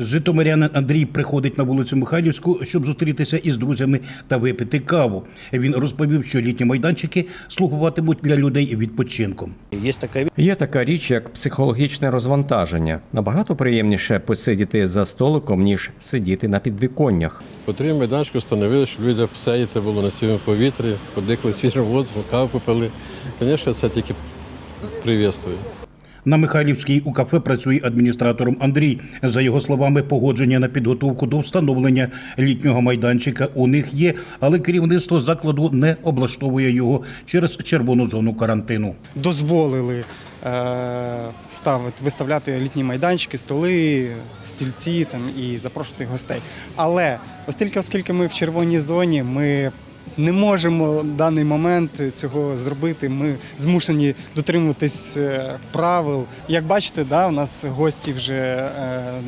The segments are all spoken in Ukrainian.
Житомирянин Андрій приходить на вулицю Михайлівську, щоб зустрітися із друзями та випити каву. Він розповів, що літні майданчики слугуватимуть для людей відпочинком. Есть такая Є така річ, як психологічне розвантаження. Набагато приємніше посидіти за столиком, ніж сидіти на підвіконнях. Потрібно майданчик встановили, щоб люди посидіти було на свіжому повітрі, подихали свіжим воздухом, каву попили. Звісно, це тільки привітствую. На Михайлівській у кафе працює адміністратором Андрій. За його словами, погодження на підготовку до встановлення літнього майданчика у них є, але керівництво закладу не облаштовує його через червону зону карантину. дозволили е, ставити, виставляти літні майданчики, столи, стільці там, і запрошувати гостей. Але оскільки, оскільки ми в червоній зоні, ми не можемо в даний момент цього зробити. Ми змушені дотримуватись е, правил. Як бачите, да, у нас гості вже е,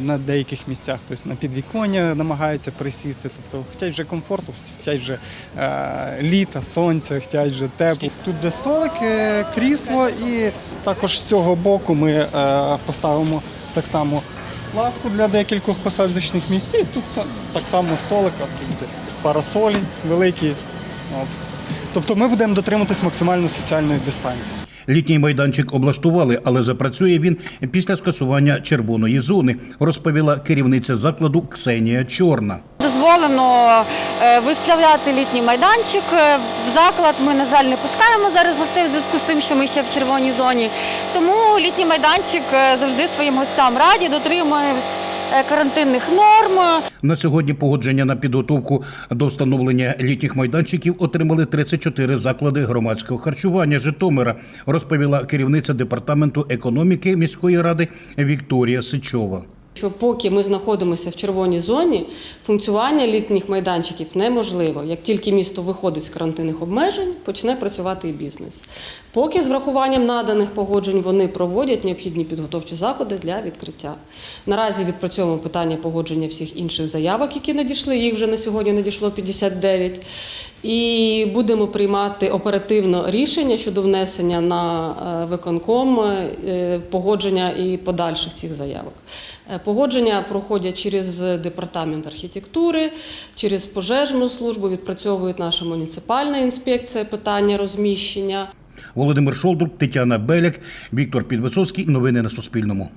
на деяких місцях, тобто на підвіконня намагаються присісти. Тобто хочуть вже комфорту, хочуть вже е, літа, сонця, хочуть вже тепло. Тут де столики, крісло, і також з цього боку ми поставимо так само лавку для декількох посадочних місць. І тут так само столик, а тут парасолі великі. От. Тобто ми будемо дотримуватись максимально соціальної дистанції. Літній майданчик облаштували, але запрацює він після скасування червоної зони, розповіла керівниця закладу Ксенія Чорна. Дозволено е, виставляти літній майданчик. Е, В заклад ми, на жаль, не пускаємо зараз гостей в зв'язку з тим, що ми ще в червоній зоні. Тому літній майданчик е, завжди своїм гостям раді, дотримуємось карантинних норм. На сьогодні погодження на підготовку до встановлення літніх майданчиків отримали 34 заклади громадського харчування Житомира, розповіла керівниця департаменту економіки міської ради Вікторія Сичова. Що поки ми знаходимося в червоній зоні, функціонування літніх майданчиків неможливо. Як тільки місто виходить з карантинних обмежень, почне працювати і бізнес. Поки з врахуванням наданих погоджень вони проводять необхідні підготовчі заходи для відкриття. Наразі відпрацьовуємо питання погодження всіх інших заявок, які надійшли. Їх вже на сьогодні надійшло 59. І будемо приймати оперативно рішення щодо внесення на е, виконком е, погодження і подальших цих заявок. Погодження проходять через департамент архітектури, через пожежну службу, Відпрацьовують наша муніципальна інспекція питання розміщення. Володимир Шолдрук, Тетяна Беляк, Віктор Підвисоцький. Новини на Суспільному.